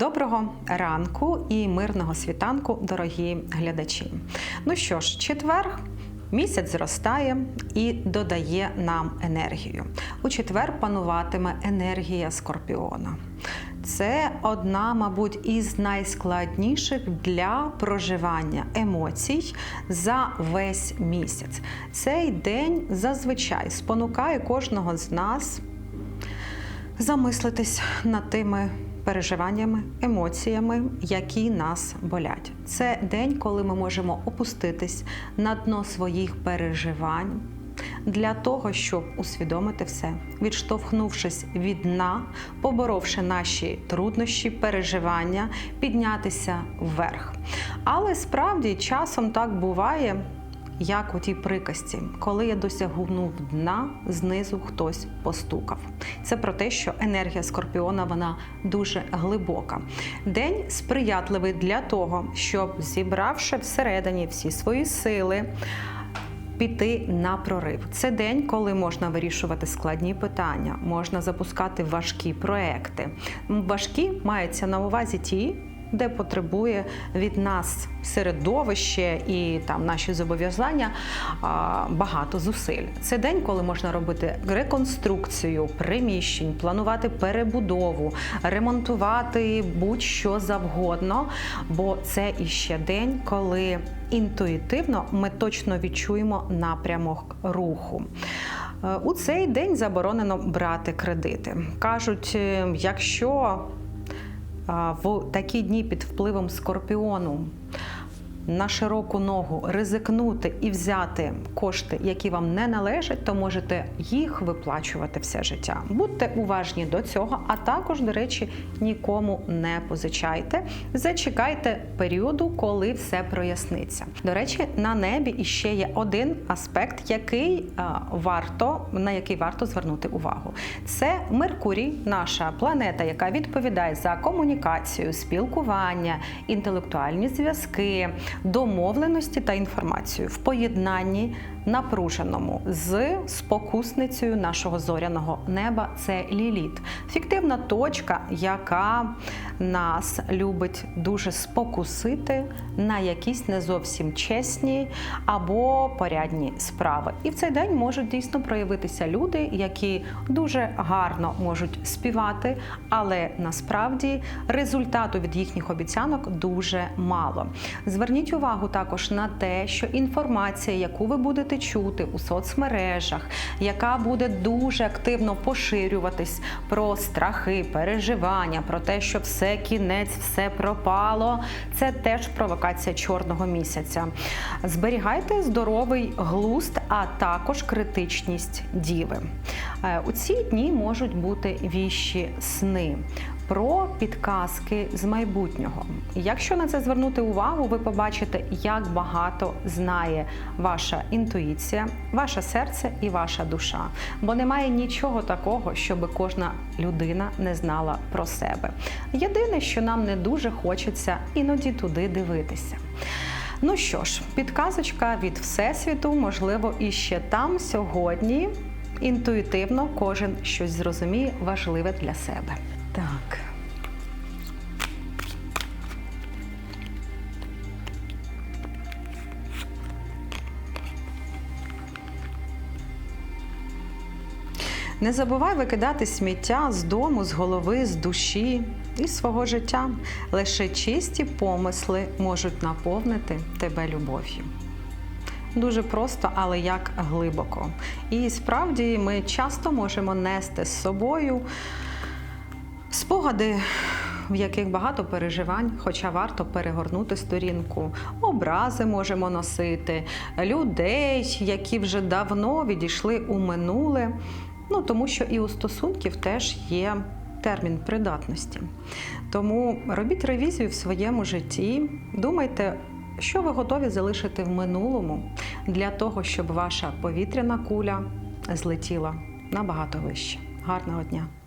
Доброго ранку і мирного світанку, дорогі глядачі. Ну що ж, четвер. Місяць зростає і додає нам енергію. У четвер пануватиме енергія скорпіона. Це одна, мабуть, із найскладніших для проживання емоцій за весь місяць. Цей день зазвичай спонукає кожного з нас замислитись над тими переживаннями, емоціями, які нас болять. Це день, коли ми можемо опуститись на дно своїх переживань. Для того, щоб усвідомити все, відштовхнувшись від дна, поборовши наші труднощі, переживання, піднятися вверх. Але справді часом так буває, як у тій приказці, коли я досягнув дна, знизу хтось постукав. Це про те, що енергія скорпіона вона дуже глибока. День сприятливий для того, щоб зібравши всередині всі свої сили. Піти на прорив. Це день, коли можна вирішувати складні питання, можна запускати важкі проекти. Важкі мається на увазі ті, де потребує від нас середовище і там наші зобов'язання багато зусиль. Це день, коли можна робити реконструкцію приміщень, планувати перебудову, ремонтувати будь-що завгодно. Бо це іще день, коли інтуїтивно ми точно відчуємо напрямок руху. Е, У цей день заборонено брати кредити. Кажуть, е, якщо в такі дні під впливом скорпіону на широку ногу ризикнути і взяти кошти, які вам не належать, то можете їх виплачувати все життя. Будьте уважні до цього, а також, до речі, нікому не позичайте. Зачекайте періоду, коли все проясниться. До речі, на небі іще є один аспект, який варто на який варто звернути увагу. Це Меркурій, наша планета, яка відповідає за комунікацію, спілкування, інтелектуальні зв'язки домовленості та інформацію в поєднанні напруженому з спокусницею нашого зоряного неба. Це ліліт, фіктивна точка, яка нас любить дуже спокусити на якісь не зовсім чесні або порядні справи. І в цей день можуть дійсно проявитися люди, які дуже гарно можуть співати, але насправді результату від їхніх обіцянок дуже мало. Зверніть увагу також на те, що інформація, яку ви будете чути у соцмережах, яка буде дуже активно поширюватись про страхи, переживання, про те, що все кінець, все пропало. Це теж провокація чорного місяця. Зберігайте здоровий глузд, а також критичність діви. Е, У ці дні можуть бути віщі сни. Про підказки з майбутнього. Якщо на це звернути увагу, ви побачите, як багато знає ваша інтуїція, ваше серце і ваша душа. Бо немає нічого такого, щоб кожна людина не знала про себе. Єдине, що нам не дуже хочеться іноді туди дивитися. Ну що ж, підказочка від Всесвіту, можливо, і ще там сьогодні. Інтуїтивно кожен щось зрозуміє важливе для себе. Так. Не забувай викидати сміття з дому, з голови, з душі і свого життя. Лише чисті помисли можуть наповнити тебе любов'ю. Дуже просто, але як глибоко. І справді ми часто можемо нести з собою спогади, в яких багато переживань, хоча варто перегорнути сторінку. Образи можемо носити, людей, які вже давно відійшли у минуле. Ну, тому що і у стосунків теж є термін придатності. Тому робіть ревізію в своєму житті, думайте, що ви готові залишити в минулому для того, щоб ваша повітряна куля злетіла набагато вище. Гарного дня!